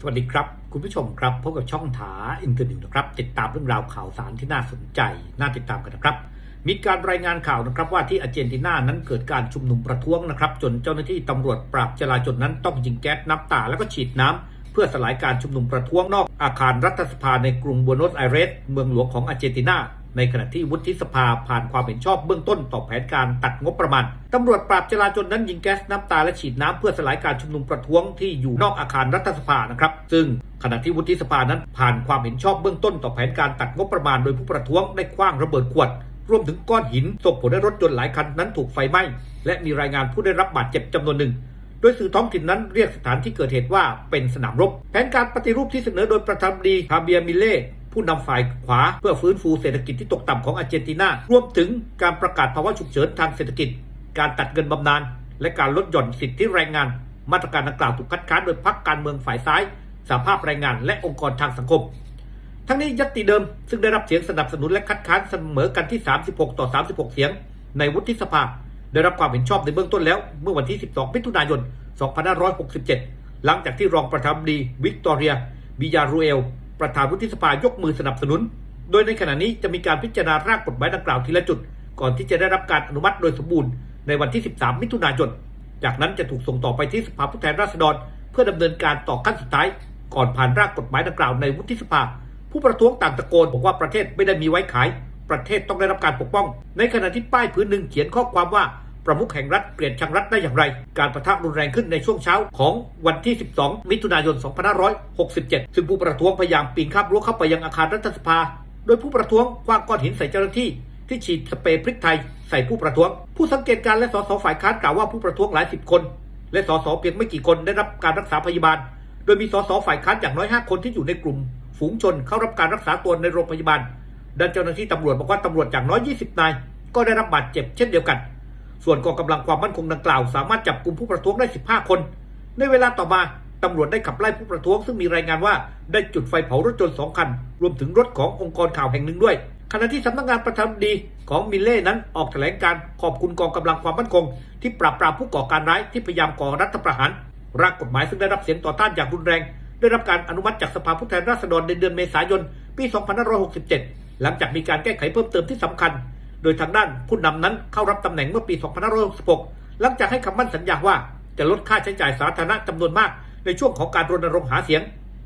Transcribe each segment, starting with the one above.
สวัสดีครับ คุณผู้ชมครับพบกับช่องถาอินเตอร์นิวนะครับ ติดตามเรื่องราวข่าวสารที่น่าสนใจ น่าติดตามกันนะครับ มีการรายงานข่าวนะครับว่าที่อาร์เจนตินานั้นเกิดการชุมนุมประท้วงนะครับ จนเจ้าหน้าที่ตำรวจปราบจลาจลนั้นต้องยิงแก๊สน้ำตาแล้วก็ฉีดน้ำ พื่อสลายการชุมนุมประท้วงนอกอาคารรัฐสภาในกรุงบัวโนสไอเรส เมืองหลวงของอาร์เจนตินาในขณะที่วุฒิสภาผ่านความเห็นชอบเบื้องต้นต่อแผนการตัดงบประมาณ ตำรวจปราบจลาจลนั้นยิงแก๊สน้ำตาและฉีดน้ำเพื่อสลายการชุมนุมประท้วงที่อยู่นอกอาคารรัฐสภานะครับ ซึ่งขณะที่วุฒิสภานั้นผ่านความเห็นชอบเบื้องต้นต่อแผนการตัดงบประมาณโดยผู้ประท้วงได้คว้างระเบิดขวด รวมถึงก้อนหินส่งผลให้รถยนต์หลายคันนั้นถูกไฟไหม้และมีรายงานผู้ได้รับบาดเจ็บจำนวนหนึ่ง โดยสื่อท้องถิ่นนั้นเรียกสถานที่เกิดเหตุว่าเป็นสนามรบ แผนการปฏิรูปที่เสนอโดยประธานดีคาเบียมิเล่ผู้นำฝ่ายขวาเพื่อฟื้นฟูเศรษฐกิจที่ตกต่ำของอาร์เจนตินา รวมถึงการประกาศภาวะฉุกเฉินทางเศรษฐกิจ การตัดเงินบำนาญและการลดหย่อนสิทธิแรงงาน มาตรการดังกล่าวถูกคัดค้านโดยพรรคการเมืองฝ่ายซ้ายสหภาพแรงงาน และองค์กรทางสังคม ทั้งนี้ยัตติเดิมซึ่งได้รับเสียงสนับสนุนและคัดค้านเสมอกันที่ 36 ต่อ 36 เสียง ในวุฒิสภา ได้รับความเห็นชอบในเบื้องต้นแล้วเมื่อวันที่ 12 มิถุนายน 2567 หลังจากที่รองประธานาธิบดีวิกตอเรียบิยารูเอล ประธานวุฒิสภายกมือสนับสนุน โดยในขณะนี้จะมีการพิจารณาร่างกฎหมายดังกล่าวทีละจุด ก่อนที่จะได้รับการอนุมัติโดยสมบูรณ์ในวันที่ 13 มิถุนายน จากนั้นจะถูกส่งต่อไปที่สภาผู้แทนราษฎร เพื่อดำเนินการต่อขั้นสุดท้าย ก่อนผ่านร่างกฎหมายดังกล่าวในวุฒิสภา ผู้ประท้วงต่างตะโกนบอกว่าประเทศไม่ได้มีไว้ขาย ประเทศต้องได้รับการปกป้อง ในขณะที่ป้ายพื้นหนึ่งเขียนข้อความว่า ประมุขแห่งรัฐเปลี่ยนชังรัฐได้อย่างไร การประทะรุนแรงขึ้นในช่วงเช้าของวันที่ 12 มิถุนายน 2567 ซึ่งผู้ประท้วงพยายามปีนข้ามรั้วเข้าไปยังอาคารรัฐสภา โดยผู้ประท้วงคว้างก้อนหินใส่เจ้าหน้าที่ที่ฉีดสเปรย์พริกไทยใส่ผู้ประท้วง ผู้สังเกตการณ์และสสฝ่ายค้านกล่าวว่าผู้ประท้วงหลายสิบคน และสสเพียงไม่กี่คนได้รับการรักษาพยาบาล โดยมีสสฝ่ายค้านอย่างน้อย 5 คนที่อยู่ในกลุ่ม ฝูงชนเข้ารับการรักษาตัวในโรงพยาบาลด้านเจ้าหน้าที่ตำรวจบอกว่าตำรวจอย่างน้อย 20 นาย ก็ได้รับบาดเจ็บเช่นเดียวกัน ส่วนกองกำลังความมั่นคงดังกล่าว สามารถจับกลุ่มผู้ประท้วงได้ 15 คน ในเวลาต่อมาตำรวจได้ขับไล่ผู้ประท้วง ซึ่งมีรายงานว่าได้จุดไฟเผารถยนต์สองคัน รวมถึงรถขององค์กรข่าวแห่งหนึ่งด้วย ขณะที่สำนักงานประธานดีของมิเล่นั้นออกแถลงการขอบคุณกองกำลังความมั่นคง ที่ปราบปรามผู้ก่อการร้ายที่พยายามก่อรัฐประหารร่างกฎหมายซึ่งได้รับเสียงต่อต้านอย่างรุนแรง ได้รับการอนุมัติจากสภาผู้แทนราษฎรในเดือนเมษายน ปี 2567 หลังจากมีการแก้ไขเพิ่มเติมที่สำคัญ โดยทางด้านผู้นำนั้นเข้ารับตำแหน่งเมื่อปี 2566 หลังจากให้คำมั่นสัญญาว่าจะลดค่าใช้จ่ายสาธารณะจำนวนมาก ในช่วงของการรณรงค์หาเสียง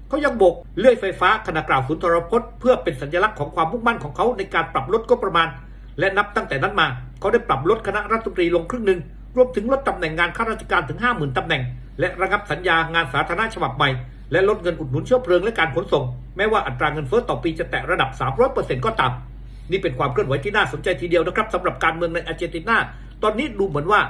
เขายังโบกเลื่อยไฟฟ้าขณะกล่าวสุนทรพจน์ เพื่อเป็นสัญลักษณ์ของความมุ่งมั่นของเขาในการปรับลดงบประมาณ และนับตั้งแต่นั้นมา เขาได้ปรับลดคณะรัฐมนตรีลงครึ่งหนึ่งรวมถึงลดตำแหน่งงานข้าราชการถึง 50,000ตำแหน่ง และระงับสัญญางานสาธารณะฉบับใหม่ และลดเงินอุดหนุนเชื้อเพลิงและการขนส่ง แม้ว่าอัตราเงินเฟ้อต่อปีจะแตะระดับ 300%ก็ตาม นี่เป็นความเคลื่อนไหวที่น่าสนใจทีเดียวนะครับสำหรับการเมืองในอาร์เจนตินาตอนนี้ดูเหมือนว่า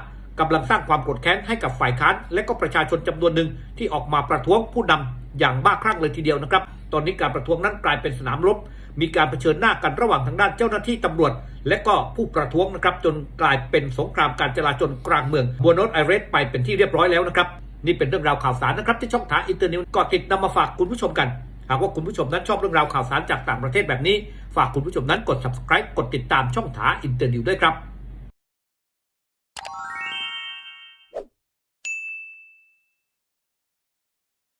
กำลังสร้างความโกรธแค้นให้กับฝ่ายค้าน และก็ประชาชนจำนวนหนึ่งที่ออกมาประท้วงผู้นำอย่างบ้าคลั่งเลยทีเดียวนะครับ ตอนนี้การประท้วงนั้นกลายเป็นสนามรบ มีการเผชิญหน้ากันระหว่างทางด้านเจ้าหน้าที่ตำรวจ และก็ผู้ประท้วงนะครับจนกลายเป็นสงครามการจราจรกลางเมืองบัวโนสไอเรสไปเป็นที่เรียบร้อยแล้วนะครับนี่เป็นเรื่องราวข่าวสารนะครับที่ช่องทางอินเตอร์เน็ตก็ติดนำมาฝากคุณผู้ชมกัน หากว่าคุณผู้ชมนั้นชอบเรื่องราวข่าวสารจากต่างประเทศแบบนี้ ฝากคุณผู้ชมนั้นกด subscribe กดติดตามช่องถาอินเตอร์นิวด้วยครับ